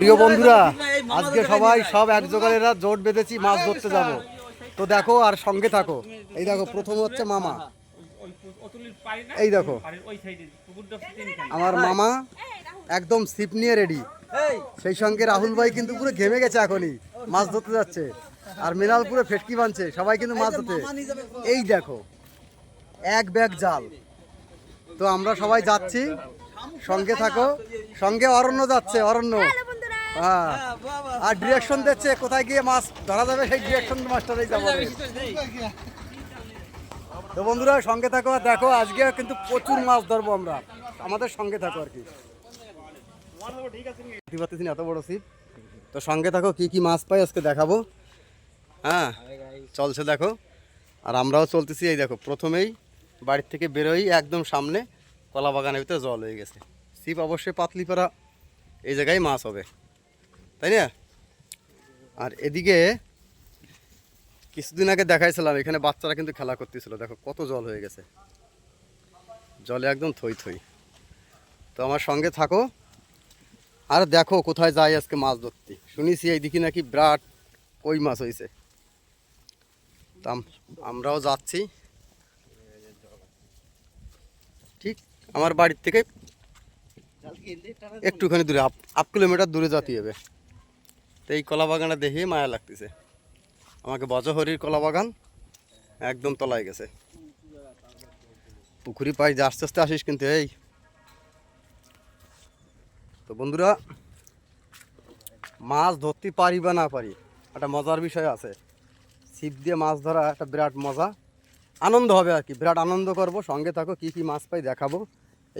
প্রিয় বন্ধুরা, আজকে সবাই সব এক জোগাড়েরা জোট বেঁধেছি, মাছ ধরতে যাব। তো দেখো আর সঙ্গে থাকো। এই দেখো, প্রথম হচ্ছে মামা। এই দেখো, আমার মামা একদম সিপ নিয়ে রেডি সেই সঙ্গে রাহুল ভাই কিন্তু পুরো ঘেমে গেছে এখনই, মাছ ধরতে যাচ্ছে। আর মৃণাল পুরো ফেটকি বানছে, সবাই কিন্তু মাছ ধরতে। এই দেখো, এক ব্যাগ জাল। তো আমরা সবাই যাচ্ছি, সঙ্গে থাকো। সঙ্গে অরণ্য যাচ্ছে, অরণ্য। আর ডিরেকশন দিচ্ছে কোথায় গিয়ে মাছ ধরা যাবে সেই ডিরেকশন মাস্টারই যাব। তো বন্ধুরা সঙ্গে থাকো আর দেখো আজকে কিন্তু প্রচুর মাছ ধরবো আমরা। আমাদের সঙ্গে থাকো আর কি। না এত বড় সিপ তো সঙ্গে থাকো কি কি মাছ পাই আজকে দেখাবো। হ্যাঁ চলছে দেখো। আর আমরাও চলতেছি এই দেখো প্রথমেই বাড়ির থেকে বেরোই একদম সামনে কলা বাগানের ভিতরে জল হয়ে গেছে। সিপ অবশ্যই পাতলি পাড়া এই জায়গায় মাছ হবে। তাই না? আর এদিকে কিছুদিন আগে দেখাইছিলাম, এখানে বাচ্চারা কিন্তু খেলা করতেছিল। দেখো, কত জল হয়ে গেছে। জলে একদম থই থই। তো আমার সঙ্গে থাকো। আর দেখো কোথায় যাই আজকে মাছ ধরতে। শুনেছি এই দিকে নাকি বিরাট কই মাছ হয়েছে তা আমরাও যাচ্ছি। ঠিক আমার বাড়ির থেকে একটুখানি দূরে আপ কিলোমিটার দূরে যেতে হবে। তো এই কলা বাগানটা দেখে মায়া লাগতেছে। আমাকে বজহরির কলা বাগান একদম তলায় গেছে। পুকুরি পাই যে আস্তে আস্তে আসিস কিন্তু এই। তো বন্ধুরা, মাছ ধরতে পারি বা না পারি, একটা মজার বিষয় আছে। ছিপ দিয়ে মাছ ধরা একটা বিরাট মজা। আনন্দ হবে আর কি, বিরাট আনন্দ করব। সঙ্গে থাকো, কি কি মাছ পাই দেখাবো।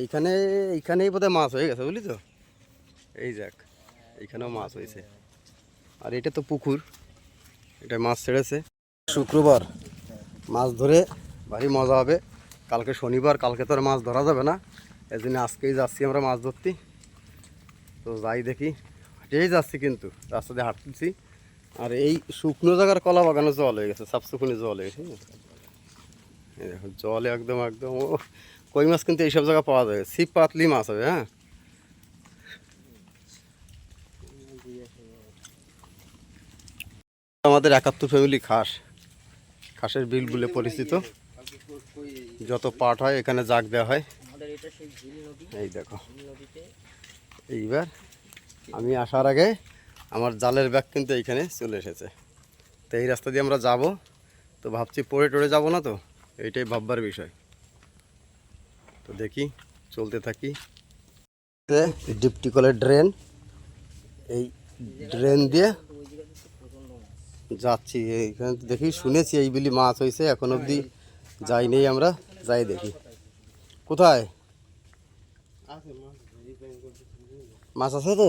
এইখানে, এইখানেই বোধহয় মাছ হয়ে গেছে, বুঝলি তো? এই যাক, এইখানেও মাছ হয়েছে। আর এটা তো পুকুর। এটা মাছ ছেড়েছে। শুক্রবার। মাছ ধরে ভারী মজা হবে। কালকে শনিবার কালকে তো আর মাছ ধরা যাবে না। এই জন্য আজকেই যাচ্ছি আমরা মাছ ধরতে। তো যাই দেখি। হেঁটেই যাচ্ছি কিন্তু। রাস্তা দিয়ে হাঁটতেছি আর এই শুকনো জায়গার কলা বাগানে জল হয়ে গেছে। সাফসুকুনি জল হয়ে গেছে। জল একদম একদম। ও কই মাছ কিন্তু এইসব জায়গায় পাওয়া যাবে ছিপ পাতলি মাছ হবে হ্যাঁ? আমাদের একাত্তর ফ্যামিলি খাস। খাসের বিল বলে পরিচিত। যত পাট হয়, এখানে জাগ দেওয়া হয়। এই দেখো। এইবার আমি আসার আগে আমার জালের ব্যাগ কিন্তু এইখানে চলে এসেছে। তো এই রাস্তা দিয়ে আমরা যাব। তো ভাবছি পড়ে টড়ে যাব না তো? এইটাই ভাববার বিষয়। তো দেখি, চলতে থাকি। ডিপটি কলের ড্রেন এই ড্রেন দিয়ে যাচ্ছি এইখানে দেখি শুনেছি এই বিলি মাছ হয়েছে এখন অবধি যাই নেই আমরা যাই দেখি। কোথায়? মাছ আছে তো?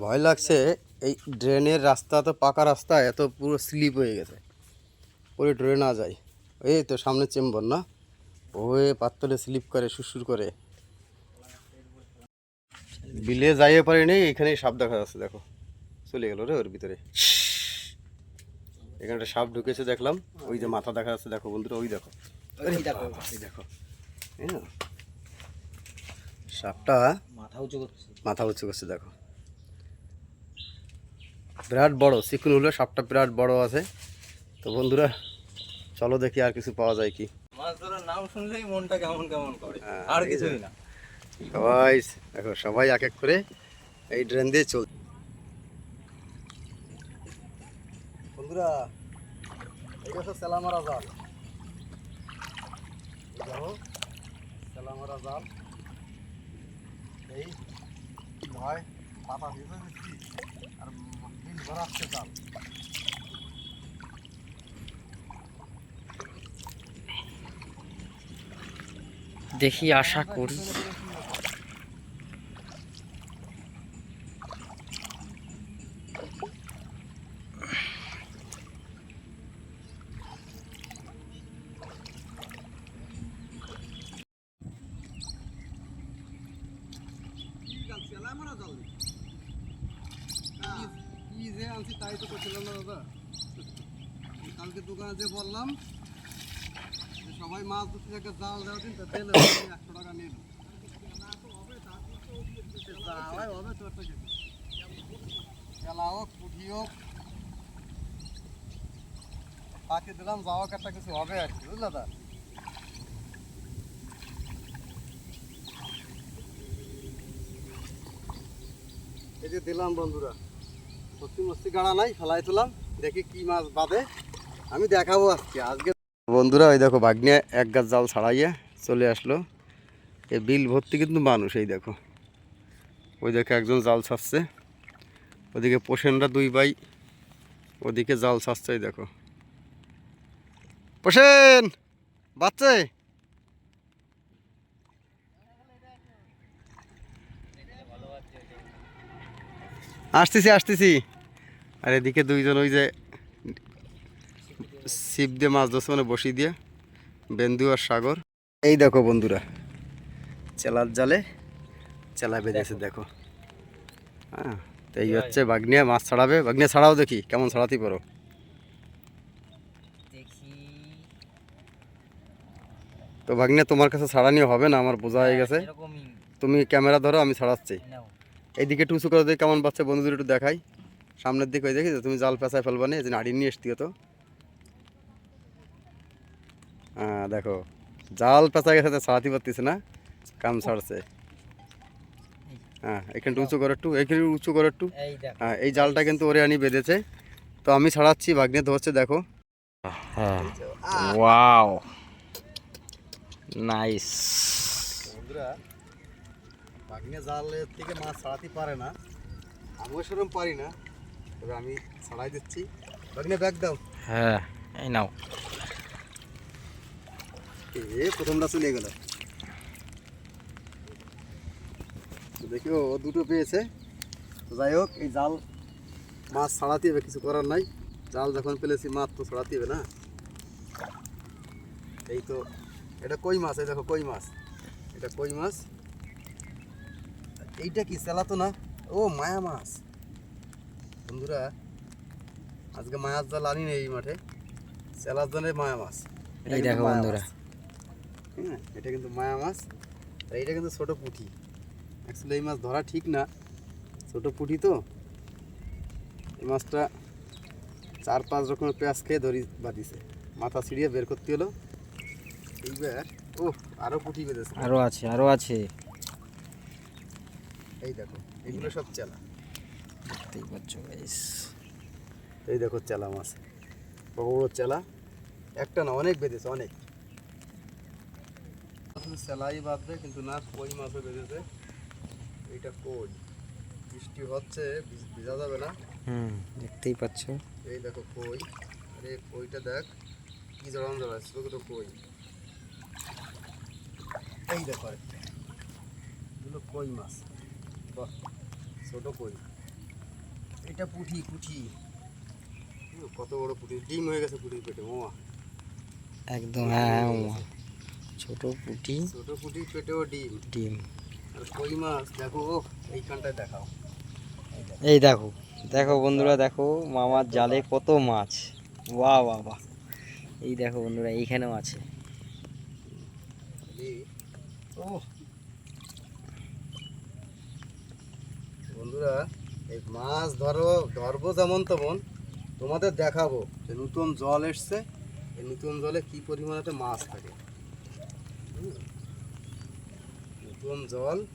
ভয় লাগছে এই ড্রেনের রাস্তা তো পাকা রাস্তা এত পুরো স্লিপ হয়ে গেছে। পরে ড্রেন না যায়। এই তো সামনে চেম্বর না? ওয়ে পাত্তরে স্লিপ করে সুসুর করে। বিলে যাইয়ে পারি এখানেই সাপ দেখা যাচ্ছে দেখো। চলে গেল রে ওর ভিতরে। এখানে একটা সাপ ঢুকেছে দেখলাম ওই যে মাথা দেখা যাচ্ছে দেখো বন্ধুরা ওই দেখো। দেখো সাপটা মাথা উঁচু করছে। মাথা উঁচু করছে দেখো। বিরাট বড় চিকুন হলো সাপটা বিরাট বড় আছে। তো বন্ধুরা চলো দেখি আর কিছু পাওয়া যায় কি। মাছ ধরার নাম শুনলেই মনটা কেমন কেমন করে। হ্যাঁ, আর এই কিছুই না। সবাই দেখো সবাই এক এক করে এই ড্রেন দিয়ে চল বন্ধুরা এই হচ্ছে জাল দেখো সেলামারা জাল এই ভয় পাতা ভিজে দিচ্ছি আর বিল ভরাচ্ছে জাল দেখি আশা করি দাদা কালকে দোকানে যে বললাম সবাই মাছ ধরতে একটা জাল দেওয়া দিন তো একশো টাকা নিয়ে হোক হোক পাখি দিলাম যাওয়া কাটটা কিছু হবে আর কি, বুঝলে দা এই যে দিলাম বন্ধুরা। সত্যি মস্তি গাড়া নাই, ফেলাই তুলাম, দেখি কি মাছ বাঁধে আমি দেখাবো আজকে। আজকে বন্ধুরা, ওই দেখো ভাগ্নে এক গাছ জাল ছাড়াইয়ে চলে আসলো। এ বিল ভর্তি কিন্তু মানুষ, এই দেখো। ওই দেখো একজন জাল ছাড়ছে। ওদিকে পোষেনরা দুই ভাই, ওদিকে জাল ছাড়ছে, এই দেখো। পোষেন, বাচ্চা। আসতেছি আসতেছি। আর এদিকে দুইজন ওই যে ছিপ দিয়ে মাছ ধরছে মানে বসি দিয়ে বেন্দু আর সাগর। এই দেখো বন্ধুরা চেলার জালে চেলা বেঁধেছে দেখো। হ্যাঁ তো এই হচ্ছে বাগনিয়া মাছ ছাড়াবে। বাগনিয়া ছাড়াও দেখি কেমন ছাড়াতে পারো। তো ভাগ্নে তোমার কাছে ছাড়ানিও হবে না? আমার বোঝা হয়ে গেছে। তুমি ক্যামেরা ধরো আমি ছাড়াচ্ছি। নাও। এইদিকে উঁচু করে দিয়ে কেমন পাচ্ছে বন্ধুদের একটু দেখাই। সামনের দিকে ওই দেখি তো তুমি জাল পেঁচায় ফেলবা না এই যে নাড়ি নিয়ে এসছি তো। হ্যাঁ দেখো জাল পেঁচা গেছে ছাড়াতে পারতিস না কাম ছাড়ছে। হ্যাঁ এখানটা উঁচু করে একটু এখানে উঁচু করে একটু। হ্যাঁ এই জালটা কিন্তু ওরে আনি বেঁধেছে। তো আমি ছাড়াচ্ছি ভাগ্নে ধরছে দেখো। ওয়াও। নাইস। বন্ধুরা ভাগ্নে জালের থেকে মাছ ছাড়াতে পারে না। আমিও সেরকম পারি না। তবে আমি ছাড়াই দিচ্ছি। ভাগ্নে ব্যাগ দাও। হ্যাঁ এই নাও। এ প্রথমটা চলে গেল। দেখি ও ও দুটো পেয়েছে। যাই হোক এই জাল মাছ ছাড়াতে হবে কিছু করার নাই। জাল যখন পেলেছি মাছ তো ছাড়াতে হবে না। এই তো এটা কই মাছ? এই দেখো কই মাছ? এটা কই মাছ? এইটা কি চালাতো না? ও মায়া মাছ। বন্ধুরা আজকে মায়ার জাল আনি নেই এই মাঠে। চেলার জন্য মায়া মাছ। এই দেখো বন্ধুরা। হ্যাঁ এটা কিন্তু মায়া মাছ। আর এইটা কিন্তু ছোট পুঁটি। অ্যাকচুয়ালি এই মাছ ধরা ঠিক না। ছোট পুঁটি তো। এই মাছটা চার পাঁচ রকমের পেঁয়াজ খেয়ে ধরি বাঁধিছে। মাথা ছিঁড়িয়ে বের করতে হলো। এইবার ও আরও পুঁটি বেঁধেছে। আরও আছে আরও আছে। এই দেখো এগুলো সব চেলা। দেখতেই পাচ্ছ গাইস এই দেখো চেলা মাছ। বড় বড় চেলা। একটা না অনেক বেঁধেছে অনেক। চেলাই বাঁধবে কিন্তু না কই মাছও বেঁধেছে। এইটা কই? বৃষ্টি হচ্ছে ভিজ- যাবে না। হুম দেখতেই পাচ্ছ। এই দেখো কই। আরে কইটা দেখ কি জড়ান জড়া ছোট ছোট কই। এই দেখো। এগুলো কই মাছ? বাহ ছোট কই। এটা পুঁটি পুঁটি কত বড় পুঁটি ডিম হয়ে গেছে পুঁটির পেটে মোয়া একদম হ্যাঁ হ্যাঁ। ছোট পুটি ছোট পুঁটির পেটেও ডিম। ডিম। আর কই মাছ? দেখো ও এইখানটায় দেখাও। এই দেখো দেখো বন্ধুরা দেখো মামার জালে কত মাছ। বাহ বাহ বাহ। এই দেখো বন্ধুরা এইখানেও আছে। ও বন্ধুরা এই মাছ ধরো ধরবো যেমন তেমন তোমাদের দেখাবো যে নতুন জল এসছে এই নতুন জলে কি পরিমাণে মাছ থাকে। নতুন জল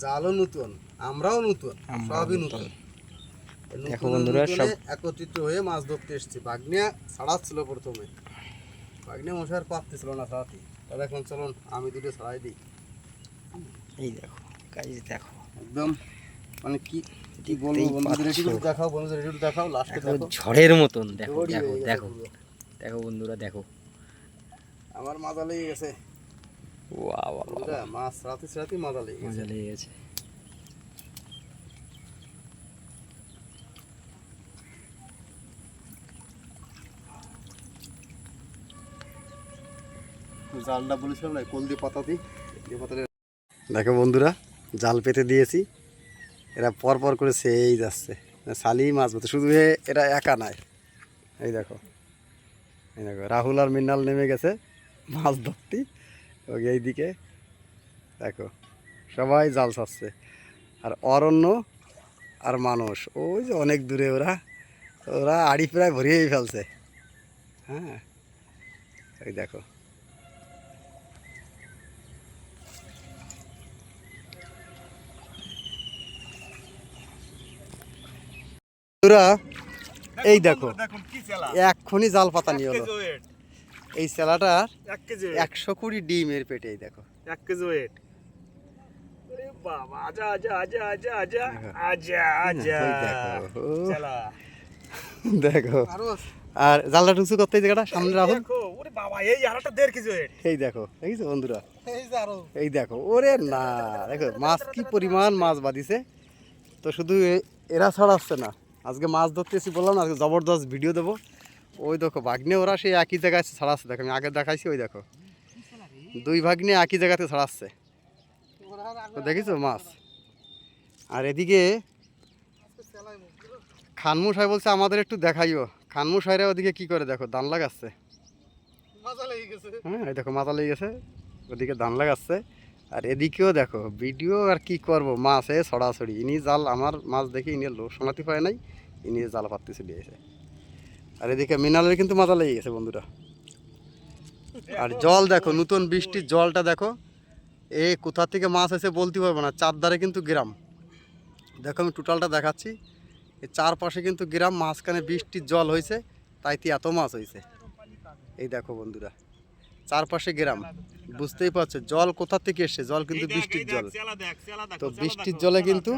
জালও নতুন আমরাও নতুন সবই নতুন। নতুন। দেখো বন্ধুরা, সব- একত্রিত হয়ে মাছ ধরতে এসছি। বাগনিয়া ছাড়াচ্ছিল প্রথমে। বাগনিয়া মশার পাততেছিল না ছাড়াতে তাহলে এখন চলুন আমি দুটো ছাড়াই দিই। এই দেখো গাইস দেখো। একদম। মানে কি কি বলব বন্ধুদের? দেখাও বন্ধুদের দেখাও লাস্টে দেখো। ঝড়ের মতন দেখো দেখো দেখো দেখো বন্ধুরা দেখো। আমার মাজা লেগে গেছে। ওয়া ওয়া মাছ ছাড়াতে ছাড়াতে মাজা লেগে গেছে। মজা লেগে গেছে। জালটা বলেছিলাম না কোল দিয়ে পাতা দিই? দিয়ে পাতা দেখো বন্ধুরা জাল পেতে দিয়েছি। এরা পর পর করে সেই যাচ্ছে। শালি মাছ ধরতে শুধু এরা একা নাই। এই দেখো এই দেখো, রাহুল আর মিন্নাল নেমে গেছে মাছ ধরতে। ওকে এইদিকে, দেখো, সবাই জাল ছাড়ছে। আর অরণ্য আর মানুষ ওই যে অনেক দূরে ওরা ওরা আড়ি প্রায় ভরিয়েই ফেলছে। হ্যাঁ এই দেখো। ওরা এই দেখো এক্ষুনি জাল পাতা নিয়ে হলো। এই সেলাটার একশো কুড়ি ডিম এর পেটে এই দেখো। এক কেজি ওয়েট দেখো। আর জালটা টুকসু করতে জায়গাটা? সামনে এই দেখো দেখছ বন্ধুরা? এই দেখো ওরে না দেখো মাছ কি পরিমাণ মাছ বাঁধিছে। তো শুধু এরা ছাড়াচ্ছে না। আজকে মাছ ধরতে এসে বললাম না আজকে জবরদস্ত ভিডিও দেবো। ওই দেখো ভাগ্নে ওরা সেই একই জায়গায় ছাড়াচ্ছে। দেখো আমি আগে দেখাইছি ওই দেখো। দুই ভাগ্নে একই জায়গাতে ছাড়াচ্ছে। তো দেখিছো মাছ? আর এদিকে খানমু সাহেব বলছে আমাদের একটু দেখাইও। খানমু সাহেরা ওদিকে কি করে দেখো দান লাগাচ্ছে? হ্যাঁ এই দেখো মাথা লেগে গেছে। ওদিকে ধান লাগাচ্ছে। আর এদিকেও দেখো, ভিডিও আর কি করব? মাছ ছড়াছড়ি ইনি জাল, আমার মাছ দেখে ইনি লোক শোনাতে পারে নাই, ইনি জাল পাততে চলে গেছে। আর এদিকে মিনালের কিন্তু মাথা লেগে গেছে, বন্ধুরা। আর জল দেখো, নতুন বৃষ্টির জলটা দেখো। এ, কোথা থেকে মাছ এসে বলতে পারব না, চারধারে কিন্তু গ্রাম। দেখো, আমি টোটালটা দেখাচ্ছি। চারপাশে কিন্তু গ্রাম, মাঝখানে বৃষ্টির জল হয়েছে, তাইতে এত মাছ হয়েছে। এই দেখো, বন্ধুরা। চারপাশে গ্রাম। বুঝতেই পারছ জল কোথা থেকে এসছে? জল কিন্তু বৃষ্টির জল। তো বৃষ্টির জলে কিন্তু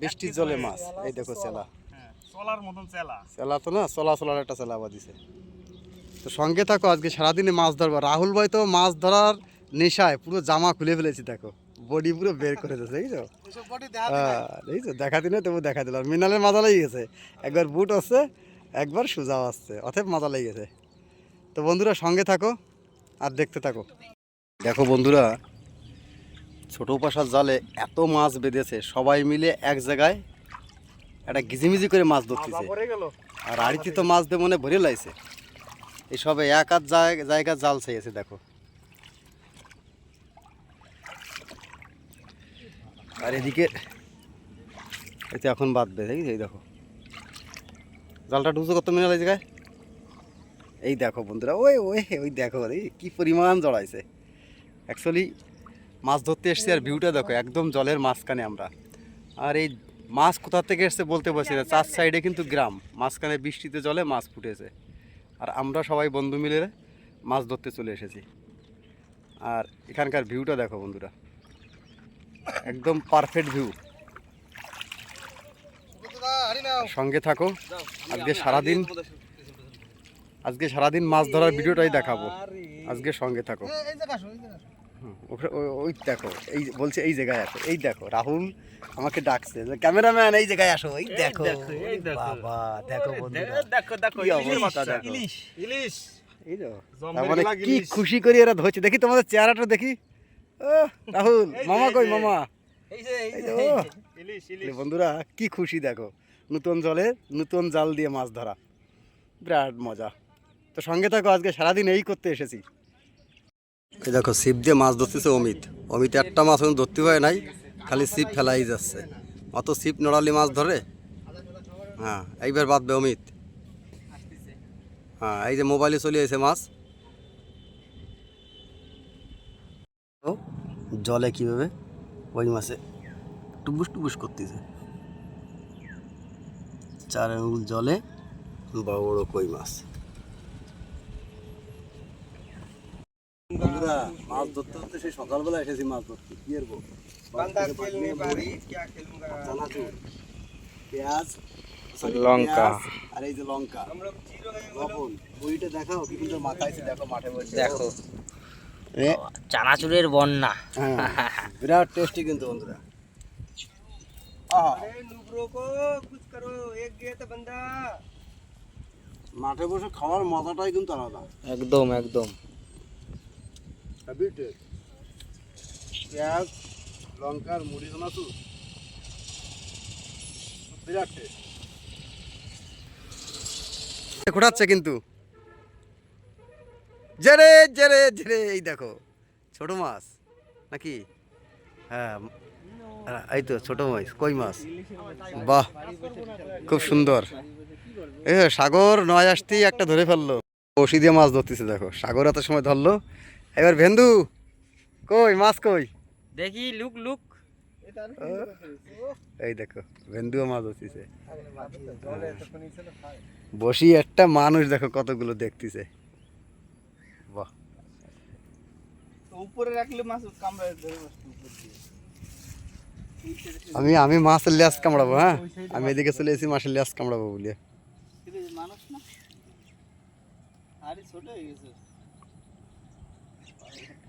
বৃষ্টির জলে মাছ এই দেখো চেলা। হ্যাঁ চলার মতন চেলা। চেলা তো না চলা চলার একটা চেলা বাদিছে তো সঙ্গে থাকো আজকে সারাদিনে মাছ ধরবো। রাহুল ভাই তো মাছ ধরার নেশায় পুরো জামা খুলে ফেলেছি দেখো। বডি পুরো বের করে দিয়েছে দেখছ? হ্যাঁ দেখছ? দেখা দিলে তবু দেখা দিল। মিনালের মাথা লেগে গেছে। একবার বুট আসছে একবার সুজাও আসছে অথব মাথা লেগে গেছে। তো বন্ধুরা সঙ্গে থাকো। আর দেখতে থাকো। দেখো বন্ধুরা ছোট পাশার জালে এত মাছ বেঁধেছে সবাই মিলে এক জায়গায় একটা গিজিমিজি করে মাছ ধরতেছে। আর আড়িতে তো মাছ দিয়ে মনে ভরে লাইছে। এসবে এক আধ জায়- জায়গা জাল চাইছে দেখো। আর এদিকে এতে এখন দেখি এই দেখো। জালটা ঢুকছে কত মিনিট জায়গায় এই দেখো বন্ধুরা ওই ওই ওই দেখো এই কি পরিমাণ জড়াইছে। অ্যাকচুয়ালি মাছ ধরতে এসছি আর ভিউটা দেখো একদম জলের মাঝখানে আমরা। আর এই মাছ কোথা থেকে এসছে বলতে পারছি না চার সাইডে কিন্তু গ্রাম মাঝখানে বৃষ্টিতে জলে মাছ ফুটেছে। আর আমরা সবাই বন্ধু মিলে মাছ ধরতে চলে এসেছি। আর এখানকার ভিউটা দেখো বন্ধুরা। একদম পারফেক্ট ভিউ সঙ্গে থাকো আজকে সারাদিন আজকে সারাদিন মাছ ধরার ভিডিওটাই দেখাবো। আজকে সঙ্গে থাকো। ওই- ওই দেখো এই বলছে এই জায়গায় আসো। এই দেখো রাহুল আমাকে ডাকছে যে, ক্যামেরাম্যান এই জায়গায় আসো এই দেখো। দেখো, দেখো। বাবা দেখো বন্ধুরা। দেখো দেখো ইলিশ। ইলিশ। এই তো মানে কি খুশি করে এরা ধরছে। দেখি তোমাদের চেহারাটা দেখি। রাহুল মামা কই মামা? বন্ধুরা কি খুশি দেখো। নতুন জলে নতুন জাল দিয়ে মাছ ধরা। বিরাট মজা। তো সঙ্গে থাকো, আজকে সারাদিন এই করতে এসেছি। দেখো, ছিপ দিয়ে মাছ ধরতেছে অমিত। অমিত একটা মাছ এখন ধরতে হয় নাই, খালি ছিপ ফেলাই যাচ্ছে। অত ছিপ নড়ালি মাছ ধরে? হ্যাঁ এইবার বাঁধবে অমিত। হ্যাঁ এই যে মোবাইলে চলে এসে মাছ। জলে কীভাবে? ওই মাছে টুবুস টুবুস করতেছে। চার আঙুল জলে, বড় বড় কই মাছ। বন্ধুরা, মাছ ধরতে ধরতে সেই সকালবেলা এসেছি মাছ ধরতে। কি করব পেঁয়াজ লঙ্কা। আর এই যে লঙ্কা। লবণ বইটা দেখাও কি মাখাইছে দেখো মাঠে বসে। দেখো। চানাচুরের বন্যা। হ্যাঁ, বিরাট টেস্টি কিন্তু বন্ধুরা। মাঠে বসে খাওয়ার মজাটাই কিন্তু আলাদা। একদম একদম। হ্যাভি পেঁয়াজ, লঙ্কার মুড়ি চানাচুর বিরাট টেস্ট ঘোরাচ্ছে কিন্তু। জেরে জেরে জেরে, এই দেখো, ছোট মাছ, নাকি? হ্যাঁ এই তো ছোট মাছ, কই মাছ? বাহ, খুব সুন্দর। এ, সাগর নয় আসতেই একটা ধরে ফেলল। বসি দিয়ে মাছ ধরতেছে, দেখো, সাগর এত সময় ধরলো এবার ভেন্দু কই মাছ কই? দেখি লুক লুক। এই দেখো ভেন্দুও মাছ ধরতেছে। বসি একটা মানুষ দেখো কতগুলো দেখতেছে। বাহ। উপরে রাখলে মাছ কামড়ায় আমি আমি মাছের লেজ কামড়াবো হ্যাঁ? আমি এদিকে চলে এসেছি মাছের লেজ কামড়াবো বলে মানুষ না? আরে ছোট হয়ে গেছে সব কিছু-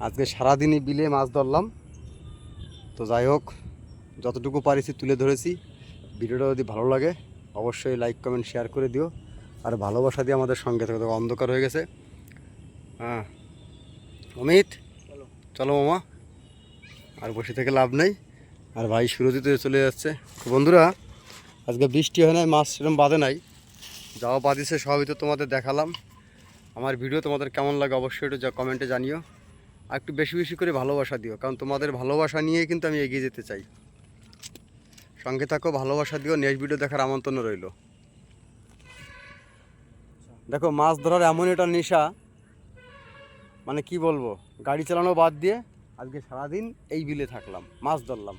আজকে সারাদিনই বিলে মাছ ধরলাম। তো যাই হোক, যতটুকু পারিছি তুলে ধরেছি। ভিডিওটা যদি ভালো লাগে, অবশ্যই লাইক কমেন্ট শেয়ার করে দিও। আর ভালোবাসা দিয়ে আমাদের সঙ্গে থাকো অন্ধকার হয়ে গেছে। হ্যাঁ। অমিত, চলো মামা। আর বসে থেকে লাভ নেই। আর ভাই সুরজিত চলে যাচ্ছে। বন্ধুরা, আজকে বৃষ্টি হয় নাই, মাছ সেরকম বাঁধে নাই। যাওয়া বাঁধিছে সবই তো তোমাদের দেখালাম। আমার ভিডিও তোমাদের কেমন লাগে অবশ্যই একটু কমেন্টে জানিও। আর একটু বেশি বেশি করে ভালোবাসা দিও, কারণ তোমাদের ভালোবাসা নিয়েই কিন্তু আমি এগিয়ে যেতে চাই। সঙ্গে থাকো, ভালোবাসা দিও নেক্সট ভিডিও দেখার আমন্ত্রণ রইল। দেখো, মাছ ধরার এমন একটা নেশা মানে কি বলব, গাড়ি চালানো বাদ দিয়ে আজকে সারাদিন এই বিলে থাকলাম, মাছ ধরলাম।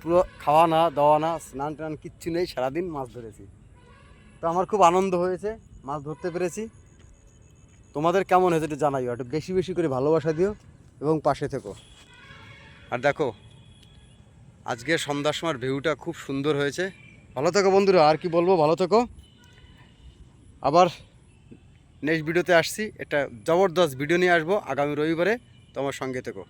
পুরো খাওয়া না, দাওয়া না স্নান টান কিচ্ছু নেই, সারাদিন মাছ ধরেছি। আমার খুব আনন্দ হয়েছে মাছ ধরতে পেরেছি। তোমাদের কেমন হয়েছে একটু জানাইও একটু বেশি বেশি করে ভালোবাসা দিও এবং পাশে থেকো। আর দেখো আজকে সন্ধ্যার সময় ভিউটা খুব সুন্দর হয়েছে। ভালো থেকো বন্ধুরা আর কি বলব ভালো থেকো। আবার নেক্সট ভিডিওতে আসছি একটা জবরদস্ত ভিডিও নিয়ে আসব আগামী রবিবারে তোমার সঙ্গে থেকো।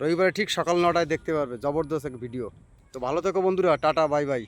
রবিবারে ঠিক সকাল নটায় দেখতে পারবে জবরদস্ত এক ভিডিও তো ভালো থেকো বন্ধুরা টাটা বাই বাই